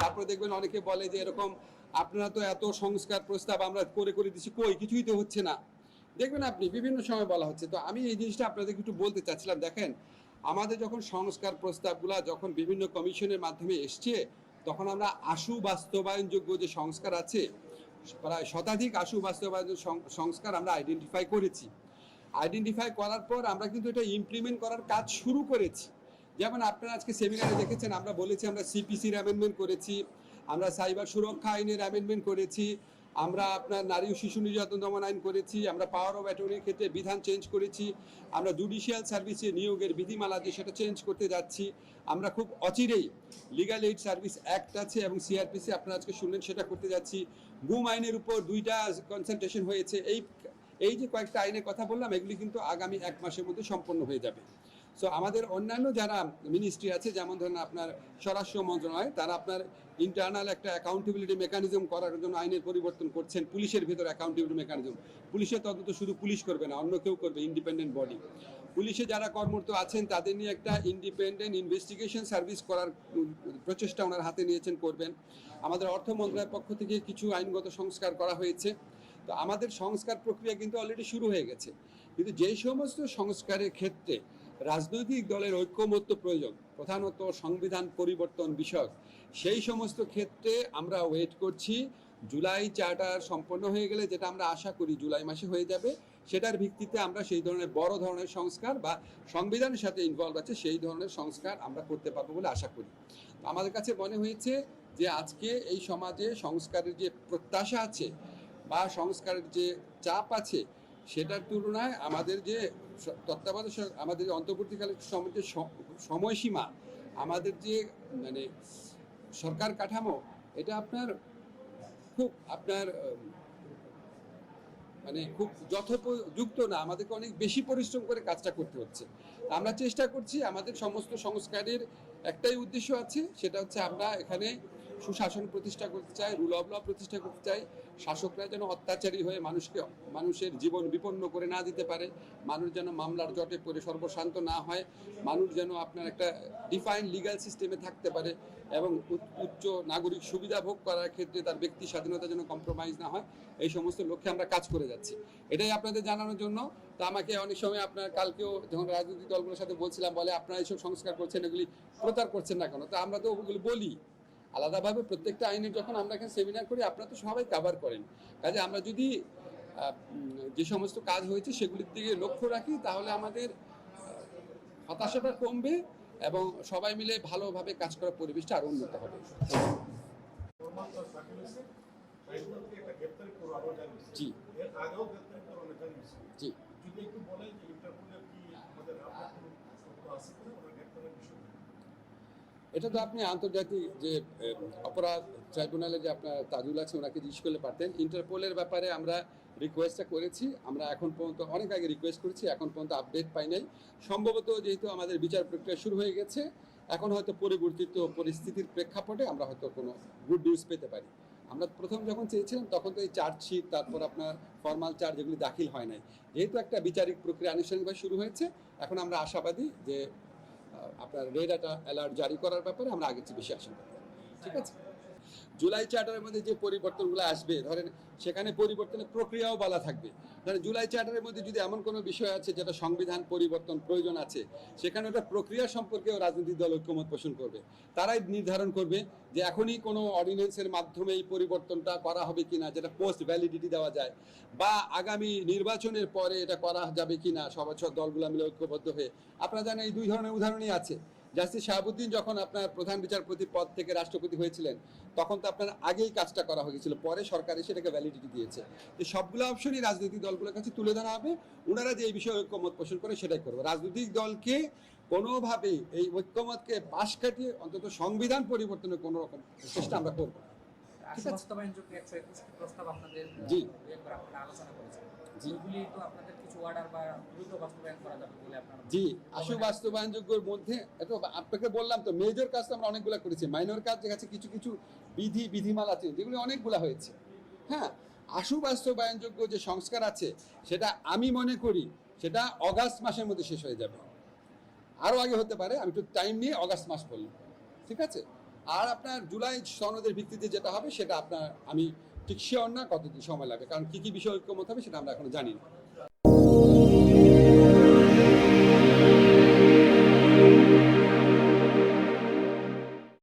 তারপরে দেখবেন অনেকে বলে যে এরকম, আপনারা তো এত সংস্কার প্রস্তাব আমরা করে করে দিচ্ছি কই? কিছুই তো হচ্ছে না। দেখবেন আপনি, বিভিন্ন সময় বলা হচ্ছে। তো আমি এই জিনিসটা আপনাদেরকে একটু বলতে চাচ্ছিলাম, দেখেন, আমাদের যখন সংস্কার প্রস্তাবগুলা যখন বিভিন্ন কমিশনের মাধ্যমে এসছে, তখন আমরা আশু বাস্তবায়নযোগ্য যে সংস্কার আছে, প্রায় শতাধিক আশু বাস্তবায়ন সংস্কার আমরা আইডেন্টিফাই করেছি। আইডেন্টিফাই করার পর আমরা কিন্তু এটা ইমপ্লিমেন্ট করার কাজ শুরু করেছি। যেমন আপনারা আজকে সেমিনারে দেখেছেন, আমরা বলেছি আমরা সিপিসির অ্যামেন্ডমেন্ট করেছি, আমরা সাইবার সুরক্ষা আইনের অ্যামেন্ডমেন্ট করেছি, আমরা আপনার নারী ও শিশু নির্যাতন দমন আইন করেছি, আমরা পাওয়ার অফ অ্যাটর্নির ক্ষেত্রে বিধান চেঞ্জ করেছি, আমরা জুডিশিয়াল সার্ভিসে নিয়োগের বিধিমালা যে সেটা চেঞ্জ করতে যাচ্ছি, আমরা খুব অচিরেই লিগাল এইড সার্ভিস অ্যাক্ট আছে এবং সিআরপিসি আপনারা আজকে শুনলেন সেটা করতে যাচ্ছি। গুম আইনের উপর দুইটা কনসালটেশন হয়েছে, এই এই যে কয়েকটা আইনের কথা বললাম, এগুলি কিন্তু আগামী এক মাসের মধ্যে সম্পন্ন হয়ে যাবে। সো আমাদের অন্যান্য যারা মিনিস্ট্রি আছে, যেমন ধরেন আপনার স্বরাষ্ট্র মন্ত্রণালয়, তারা আপনার ইন্টারনাল একটা অ্যাকাউন্টেবিলিটি মেকানিজম করার জন্য আইনের পরিবর্তন করছেন, পুলিশের ভিতর অ্যাকাউন্টেবিলিটি মেকানিজম পুলিশের তদন্ত শুধু পুলিশ করবে না, অন্য কেউ করবে ইন্ডিপেন্ডেন্ট বডি পুলিশে যারা কর্মরত আছেন, তাদের নিয়ে একটা ইন্ডিপেন্ডেন্ট ইনভেস্টিগেশন সার্ভিস করার প্রচেষ্টা ওনার হাতে নিয়েছেন, করবেন। আমাদের অর্থ মন্ত্রণালয়ের পক্ষ থেকে কিছু আইনগত সংস্কার করা হয়েছে। তো, আমাদের সংস্কার প্রক্রিয়া কিন্তু অলরেডি শুরু হয়ে গেছে। কিন্তু যে সমস্ত সংস্কারের ক্ষেত্রে রাজনৈতিক দলের ঐক্যমত্য প্রয়োজন, প্রধানত সংবিধান পরিবর্তন বিষয়ক। সেই সমস্ত ক্ষেত্রে আমরা ওয়েট করছি। জুলাই চার্টার সম্পন্ন হয়ে গেলে যেটা আমরা আশা করি জুলাই মাসে হয়ে যাবে, সেটার ভিত্তিতে আমরা সেই ধরনের বড় ধরনের সংস্কার বা সংবিধানের সাথে ইনভলভ আছে, সেই ধরনের সংস্কার আমরা করতে পারব বলে আশা করি। আমাদের কাছে মনে হয়েছে যে আজকে এই সমাজে সংস্কারের যে প্রত্যাশা আছে বা সংস্কারের যে চাপ আছে, সেটার তুলনায় আমাদের যে তত্ত্বাবধায়ক আমাদের অন্তর্বর্তীকালীন সমিতির সময়সীমা, আমাদের যে মানে সরকার কাঠামো, এটা আপনার খুব, আপনার মানে খুব যথোপযুক্ত না। আমাদেরকে অনেক বেশি পরিশ্রম করে কাজটা করতে হচ্ছে। আমরা চেষ্টা করছি আমাদের সমস্ত সংস্কারের একটাই উদ্দেশ্য আছে, সেটা হচ্ছে আমরা এখানে সুশাসন প্রতিষ্ঠা করতে চাই রুল অফ ল প্রতিষ্ঠা করতে চাই। শাসকরা যেন অত্যাচারী হয়ে মানুষকে, মানুষের জীবন বিপন্ন করে না দিতে পারে, মানুষ যেন মামলার জটে পড়ে, সর্বশান্ত না হয়, মানুষ যেন আপনার একটা ডিফাইন লিগ্যাল সিস্টেমে থাকতে পারে এবং উচ্চ নাগরিক সুবিধা ভোগ করার ক্ষেত্রে তার ব্যক্তি স্বাধীনতা যেন কম্প্রোমাইজ না হয়, এই সমস্ত লক্ষ্যে আমরা কাজ করে যাচ্ছি। এটাই আপনাদের জানানোর জন্য। তো আমাকে অনেক সময় আপনার কালকেও যখন রাজনৈতিক দলগুলোর সাথে বলছিলাম বলে আপনারা এইসব সংস্কার করছেন এগুলি প্রচার করছেন না কেন? তো আমরা তো ওগুলি বলি। আলাদাভাবে প্রত্যেকটা আইনের যখন আমরা এখানে সেমিনার করি আপনারা তো সবাই কাভার করেন। কাজে আমরা যদি যে সমস্ত কাজ হয়েছে সেগুলির দিকে লক্ষ্য রাখি তাহলে আমাদের হতাশাটা কমবে এবং সবাই মিলে ভালোভাবে কাজ করার পরিবেশটা আরও উন্নত হবে। জি। তো সার্কুলেশন রাইটগুলোকে একটা গ্রেপ্তারি করো আরও জানিয়েছে জি। এর আগেও গ্রেপ্তারি করো অনেক জানিয়েছে জি যদি একটু বলেন যে ইন্টারপোলের কি আমাদের আপনার কোনো তথ্য আছে কিনা ওনার গ্রেপ্তারের বিষয়ে এটা তো আপনি আন্তর্জাতিক যে অপরাধ ট্রাইব্যুনালে যে আপনার তাজুল আছে, ওনাকে জিজ্ঞেস করলে পারতেন। ইন্টারপোলের ব্যাপারে আমরা রিকোয়েস্টটা করেছি। আমরা এখন পর্যন্ত অনেক আগে রিকোয়েস্ট করেছি, এখন পর্যন্ত আপডেট পাই নাই। সম্ভবত যেহেতু আমাদের বিচার প্রক্রিয়া শুরু হয়ে গেছে, এখন হয়তো পরিবর্তিত পরিস্থিতির প্রেক্ষাপটে আমরা হয়তো কোনো গুড নিউজ পেতে পারি। আমরা প্রথম যখন চেয়েছিলাম, তখন তো এই চার্জশিট তারপর আপনার ফর্মাল চার্জ এগুলি দাখিল হয় নাই। যেহেতু একটা বিচারিক প্রক্রিয়া আনুষ্ঠানিকভাবে শুরু হয়েছে, এখন আমরা আশাবাদী যে আপনার রেড অ্যালার্ট জারি করার ব্যাপারে আমরা আগের চেয়ে বেশি আশঙ্কা ঠিক আছে? জুলাই চার্টারের মধ্যে যে পরিবর্তনগুলো আসবে, ধরেন সেখানে পরিবর্তনের প্রক্রিয়াও বলা থাকবে। ধরেন জুলাই চার্টারের মধ্যে যদি এমন কোনো বিষয় আছে যেটা সংবিধান পরিবর্তন প্রয়োজন আছে, সেখানে ওটা প্রক্রিয়া সম্পর্কেও রাজনৈতিক দল ঐক্যমত পোষণ করবে। তারাই নির্ধারণ করবে যে এখনই কোনো অর্ডিন্যান্সের মাধ্যমে এই পরিবর্তনটা করা হবে কিনা, যেটা পোস্ট ভ্যালিডিটি দেওয়া যায়, বা আগামী নির্বাচনের পরে এটা করা যাবে কিনা সবার সব দলগুলো মিলে ঐক্যবদ্ধ হয়ে। আপনারা জানেন এই দুই ধরনের উদাহরণই আছে। জাস্টিস শাহাবুদ্দিন যখন আপনার প্রধান বিচারপতি পদ থেকে রাষ্ট্রপতি হয়েছিলেন তখন তো আপনার আগেই কাজটা করা হয়েছিল পরে সরকার এসে এটাকে ভ্যালিডিটি দিয়েছে তো সবগুলো অপশনই রাজনৈতিক দলগুলোর কাছে তুলে ধরা হবে ওনারা যে এই বিষয়ে ঐক্যমত পোষণ করে সেটাই করবে রাজনৈতিক দলকে কোনোভাবে এই ঐক্যমতকে পাশ কাটিয়ে অন্তত সংবিধান পরিবর্তনের কোনো রকম চেষ্টা আমরা করব না। আসল বাস্তবায়নযোগ্য একশো একুশটি প্রস্তাব আপনাদের জি। আলোচনা করেছেন। তো আপনাদের অর্ডার বা দ্রুত বাস্তবায়ন করা যাবে বলে আপনারা জি আশু বাস্তবায়নযোগ্যর মধ্যে আপনাকে বললাম তো মেজর কাজ তো আমরা অনেকগুলো করেছি। মাইনর কাজ আছে কিছু কিছু বিধি বিধিমালা আছে যেগুলো অনেকগুলো হয়েছে। হ্যাঁ আশু বাস্তবায়নযোগ্য যে সংস্কার আছে সেটা আমি মনে করি সেটা অগাস্ট মাসের মধ্যে শেষ হয়ে যাবে। আরও আগে হতে পারে আমি একটু টাইম নিয়ে অগাস্ট মাস বললাম। ঠিক আছে? আর আপনার জুলাই সনদের ভিত্তিতে যেটা হবে সেটা আপনার আমি ঠিক শিওর না কতদিন সময় লাগবে কারণ কি কি বিষয় ঐক্যমত হবে সেটা আমরা এখনও জানি না।